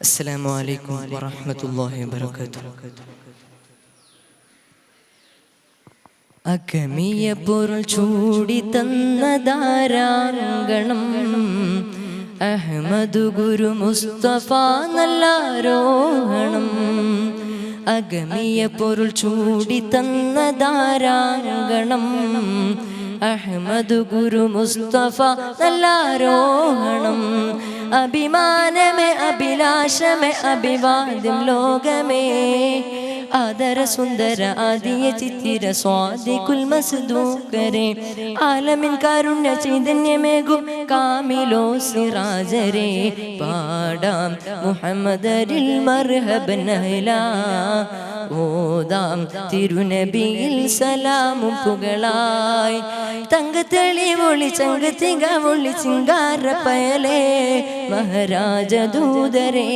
السلام عليكم ورحمة الله وبركاته അകമിയ പൊരുൾ ചൂടി തന്നതാരാങ്കണം അഹമ്മദ് ഗുരു മുസ്തഫ നല്ലാരോഹണം അഗമിയ പൊരുൾ ചൂടി തന്നതാരാങ്കണം അഹമ്മദ് ഗുരു മുസ്തഫ നല്ലാരോഹണം. അഭിമാനമേ അഭിലാഷമേ അഭിവാദ്യം ലോകമേ. ആദര സുന്ദര ആദിയ ചിത്തിര സ്വാദികുൽ മസ്ദൂക്കരെ ആലമിൻ കാരുണ്യ ചൈതന്യമേകും കാമിലോ സിറാജരെ പാടാം മുഹമ്മദരിൽ മർഹബൻ അഹ്ല ഓതാം തിരുനബിയിൽ സലാമും പുകളായി തങ്കത്തെളി ഒളി ചങ്കത്തിക ഒളി ചിങ്കാര പയലേ മഹാരാജ ദൂതരേ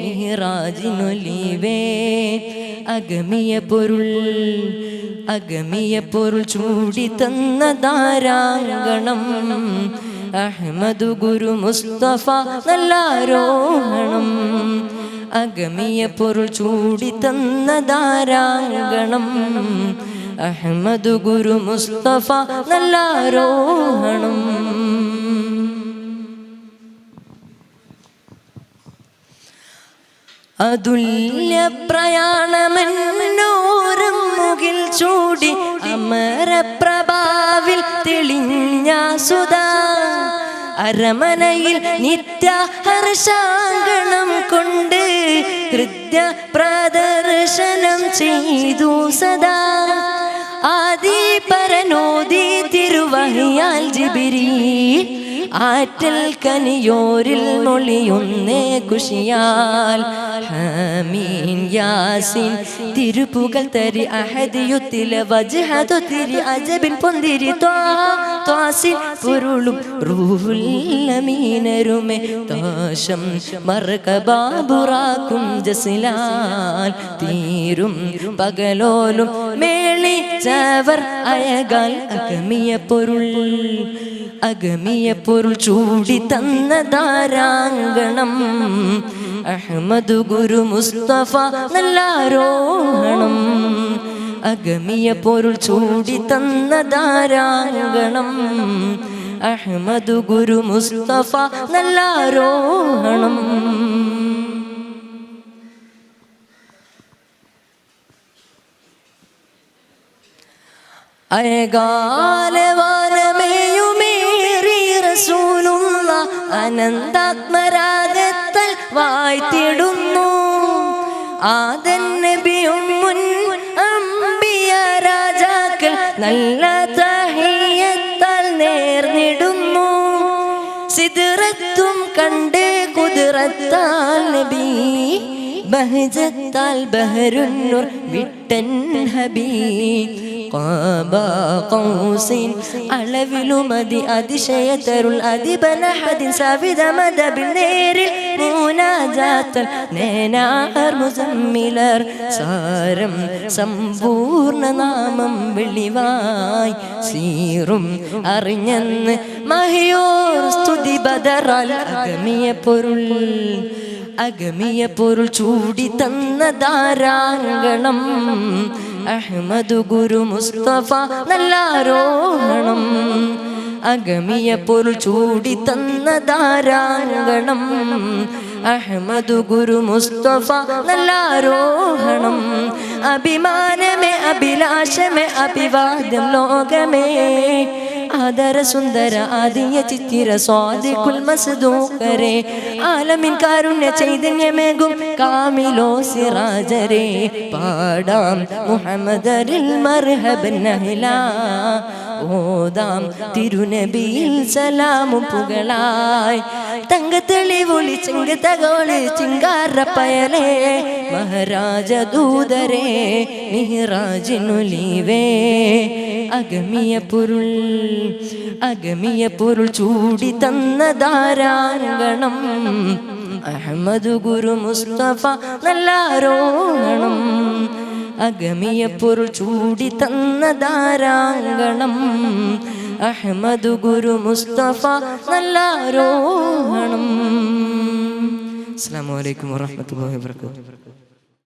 മിഹ്റാജിനൊലിവേ അഗമിയ പൊരുൾ അഗമിയ പൊരുൾ ചൂടി തന്ന ധാരാങ്കണം അഹമ്മദ് ഗുരു മുസ്തഫ നല്ലാരോഹണം. അഗമിയ പൊരുൾ ചൂടി തന്ന ധാരാങ്കണം അഹമ്മദ് ഗുരു മുസ്തഫ നല്ലാരോഹണം. അതുല്യ പ്രയാണമെന്നോരം മുകിൽ ചൂടി അമരപ്രഭാവിൽ തെളിഞ്ഞ സുധാ അരമനയിൽ നിത്യ ഹർഷാങ്കണം കൊണ്ട് കൃത്യ പ്രദർശനം ചെയ്തു സദാ. ആദി പരനോദി തിരുവഹിയാൽ ജിബിരി ആറ്റൽ കനിയോരിൽ മൊളിയൊന്നേ കുഷിയാൽ ഹമീൻ യാസിൻ തിരുപ്പുകൾ തരി അഹദിയുത്തിലെ വജ്ഹതു തിരി അജബിൻ പൊന്തിരി ത്വാസിൻ പൊരുളും റൂഹുല്ലമീനരുമെ. താശം മറക്കബാബുറാക്കും ജസിലാൽ തീരും പകലോലും മേളി ചവർ അയകാൽ. അഗമിയ പൊരുൾ അഗമിയ പൊരുൾ ചൂടി തന്ന താരാങ്കണം അഹമ്മദ് ഗുരു മുസ്തഫ നല്ലാരോഹണം. അഗമിയ പൊരുൾ ചൂടി തന്ന താരാങ്കണം അഹമ്മദ് ഗുരു മുസ്തഫ നല്ലാരോഹണം. അയകാലവാനമേയുമേറി അനന്താത്മരാഗത്തൽ വായ്ത്തിടുന്നു ആദൻ നബിയും മുൻ അമ്പിയ രാജാക്കൾ നല്ല തഹിയത്താൽ നേർന്നിടുന്നു സിദ്റത്തും കണ്ട് കുതിരത്താൽ നബി ബഹജത്താൽ ബഹരുന്നൂർ വിട്ടൻ ഹബീബ് قاب قوسين അളവിലുമതി അതിശയത്തരുൾ അതിബലഹദിൻ സവിത മദബിൽ നേരിൽ മൂനാജാത്തൽ നേനാർ മുസമ്മിലർ സാരം സമ്പൂർണ്ണ നാമം വെളിവായി സീറും അറിഞ്ഞെന്ന് മഹിയോർ സ്തുതി ബദറാൽ അഗമിയ പൊരുൾ അഗമിയ പൊരുൾ ചൂടി തന്ന ധാരാങ്കണം അഹമ്മദ് ഗുരു മുസ്തഫ നല്ലാരോഹണം. അഗമിയ പൊരുൾ ചൂടി തന്ന ധാരാങ്കണം അഹമ്മദ് ഗുരു മുസ്തഫ നല്ലാരോഹണം. അഭിമാനമേ അഭിലാഷമേ അഭിവാദ്യം ലോകമേ. ആദര സുന്ദര ആദിയ ചിത്തിര സ്വാദിക്കുൽ മസ്ദൂക്കരെ ആലമിൻ കാരുണ്യ ചൈതന്യമേകും കാമിലോ സിറാജരെ. പാടാം മുഹമ്മദരിൽ മർഹബൻ നഹില ഓതാം തിരുനബിയിൽ സലാമു പുകളായി. തങ്കത്തെളി ഒളി ചിങ്ക തകോളി ചിങ്കാറ പയലേ. മഹാരാജ ദൂതരേ മിഹ്റാജിനൊലിവേ അഗമിയ പൊരുൾ അഗമിയ പൊരുൾ ചൂടി തന്ന ധാരാങ്കണം അഹമ്മദ് ഗുരു മുസ്തഫ നല്ലാരോണം അഗമിയ പൊരുൾ ചൂടി തന്ന ധാരാങ്കണം അഹമ്മദ് ഗുരു മുസ്തഫ നല്ലാരോഹണം. അസ്സാം വലൈക്കും വാഹമത്തല്ലാ വാബർക്കാത്തു